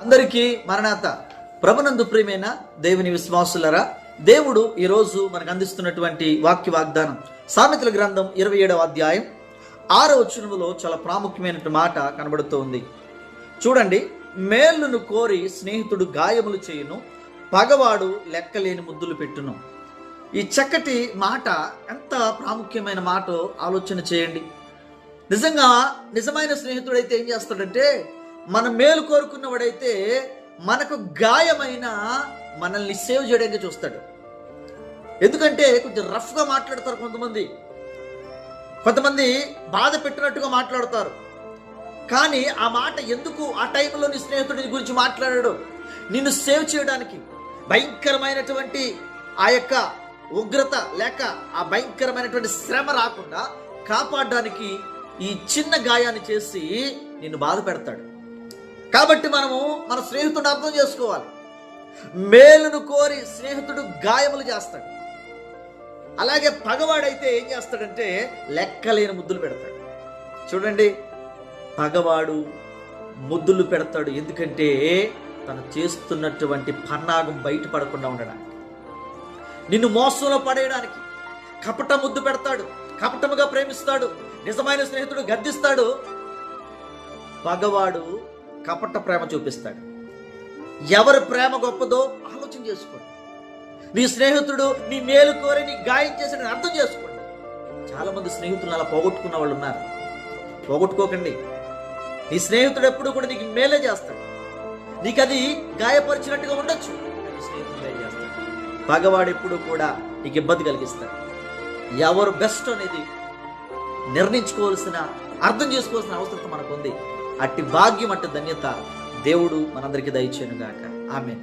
అందరికీ మరణాత. ప్రభునందు ప్రియమైన దేవుని విశ్వాసులరా దేవుడు ఈరోజు మనకు అందిస్తున్నటువంటి వాక్య వాగ్దానం సామెతల గ్రంథం ఇరవై ఏడవ అధ్యాయం ఆరో వచనములో చాలా ప్రాముఖ్యమైన మాట కనబడుతోంది చూడండి మేలును కోరి స్నేహితుడు గాయములు చేయును పగవాడు లెక్కలేని ముద్దులు పెట్టును. ఈ చక్కటి మాట ఎంత ప్రాముఖ్యమైన మాట ఆలోచన చేయండి. నిజంగా నిజమైన స్నేహితుడైతే ఏం చేస్తాడంటే మన మేలు కోరుకున్నవాడైతే మనకు గాయమైన మనల్ని సేవ్ చేయడానికి చూస్తాడు. ఎందుకంటే కొంచెం రఫ్గా మాట్లాడతారు కొంతమంది. కొంతమంది బాధ పెట్టినట్టుగా మాట్లాడతారు. కానీ ఆ మాట ఎందుకు ఆ టైంలో నీ స్నేహితుడి గురించి మాట్లాడాడు? నిన్ను సేవ్ చేయడానికి భయంకరమైనటువంటి ఆ యొక్క ఉగ్రత లేక ఆ భయంకరమైనటువంటి శ్రమ రాకుండా కాపాడడానికి ఈ చిన్న గాయాన్ని చేసి నిన్ను బాధ పెడతాడు. కాబట్టి మనము మన స్నేహితుడిని అర్థం చేసుకోవాలి. మేలును కోరి స్నేహితుడు గాయములు చేస్తాడు. అలాగే పగవాడైతే ఏం చేస్తాడంటే లెక్కలేని ముద్దులు పెడతాడు. చూడండి పగవాడు ముద్దులు పెడతాడు ఎందుకంటే తను చేస్తున్నటువంటి పన్నాగం బయటపడకుండా ఉండడానికి. నిన్ను మోసంలో పడేయడానికి కపట ముద్దు పెడతాడు కపటముగా ప్రేమిస్తాడు నిజమైన స్నేహితుడు గద్దిస్తాడు. పగవాడు కపట ప్రేమ చూపిస్తాడు. ఎవరి ప్రేమ గొప్పదో ఆలోచన చేసుకోండి. నీ స్నేహితుడు నీ మేలు కోరి నీ గాయం చేసిన అర్థం చేసుకోండి. చాలా మంది స్నేహితులు అలా పోగొట్టుకున్న వాళ్ళు ఉన్నారు. పోగొట్టుకోకండి. నీ స్నేహితుడు ఎప్పుడు కూడా నీకు మేలే చేస్తాడు. నీకు అది గాయపరిచినట్టుగా ఉండొచ్చు. కానీ స్నేహితుడు చేస్తాడు? పగవాడు ఎప్పుడు కూడా నీకు ఇబ్బంది కలిగిస్తాడు. ఎవరు బెస్ట్ అనేది నిర్ణయించుకోవాల్సిన అర్థం చేసుకోవాల్సిన అవసరం మనకు ఉంది అట్టి భాగ్యం అట్టి ధన్యత దేవుడు మనందరికీ దయచేయను గాక ఆమె